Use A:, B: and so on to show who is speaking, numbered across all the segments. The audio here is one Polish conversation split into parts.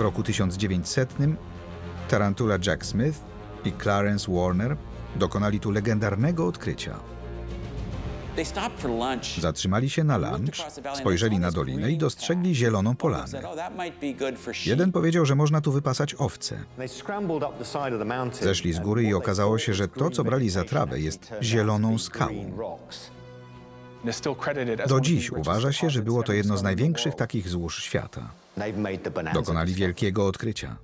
A: W roku 1900 Tarantula Jack Smith i Clarence Warner dokonali tu legendarnego odkrycia. Zatrzymali się na lunch, spojrzeli na dolinę i dostrzegli zieloną polanę.
B: "Oh, that might be good for sheep."
A: Jeden powiedział, że można tu wypasać owce.
C: Zeszli z góry i okazało się, że to, co brali za trawę, jest zieloną skałą.
A: Do dziś uważa się, że było to jedno z największych takich złóż świata. Dokonali wielkiego odkrycia.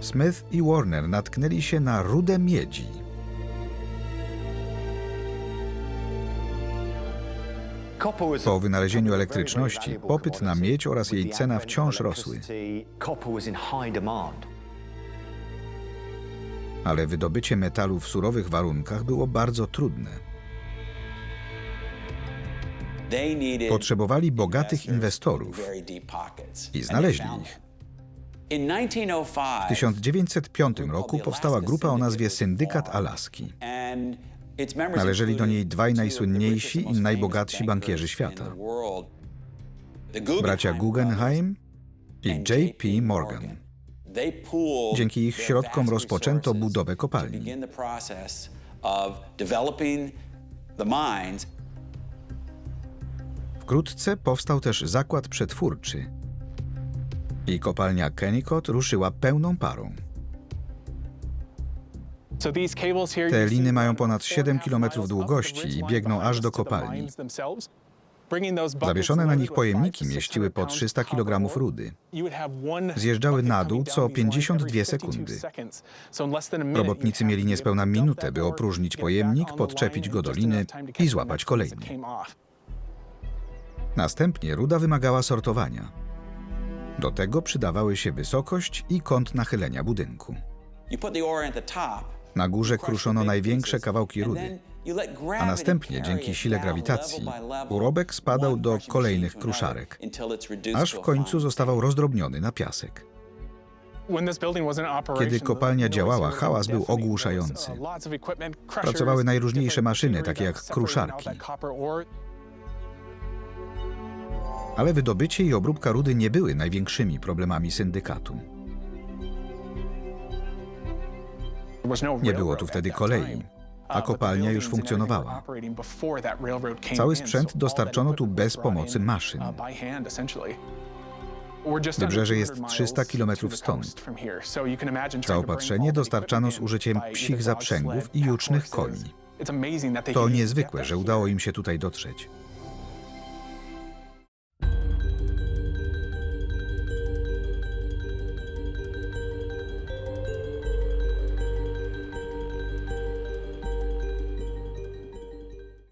A: Smith i Warner natknęli się na rudę miedzi. Po wynalezieniu elektryczności popyt na miedź oraz jej cena wciąż rosły, ale wydobycie metalu w surowych warunkach było bardzo trudne. Potrzebowali bogatych inwestorów i znaleźli ich.
B: them. In 1905,
A: W 1905 roku powstała grupa o nazwie Syndykat Alaski. Należeli do niej dwaj najsłynniejsi i najbogatsi bankierzy świata. Bracia
B: Guggenheim
A: i J.P. Morgan. Dzięki ich środkom rozpoczęto budowę kopalni. Wkrótce powstał też zakład przetwórczy i kopalnia Kennecott ruszyła pełną parą.
D: Te liny mają ponad 7 km długości i biegną aż do kopalni.
A: Zawieszone na nich pojemniki mieściły po 300 kg rudy.
D: Zjeżdżały na dół co 52 sekundy.
A: Robotnicy mieli niespełna minutę, by opróżnić pojemnik, podczepić go do liny i złapać kolejny. Następnie ruda wymagała sortowania. Do tego przydawały się wysokość i kąt nachylenia budynku. Na górze kruszono największe kawałki rudy, a następnie dzięki sile grawitacji urobek spadał do kolejnych kruszarek, aż w końcu zostawał rozdrobniony na piasek.
D: Kiedy kopalnia działała, hałas był
A: uh,
D: ogłuszający.
A: Pracowały najróżniejsze maszyny, takie jak kruszarki. Ale wydobycie i obróbka rudy nie były największymi problemami syndykatu.
D: Nie było tu wtedy kolei,
A: a kopalnia już funkcjonowała.
D: Cały sprzęt dostarczono tu bez pomocy maszyn.
A: Wybrzeże jest 300 kilometrów stąd. Zaopatrzenie dostarczano z użyciem psich zaprzęgów i jucznych koni. To niezwykłe, że udało im się tutaj dotrzeć.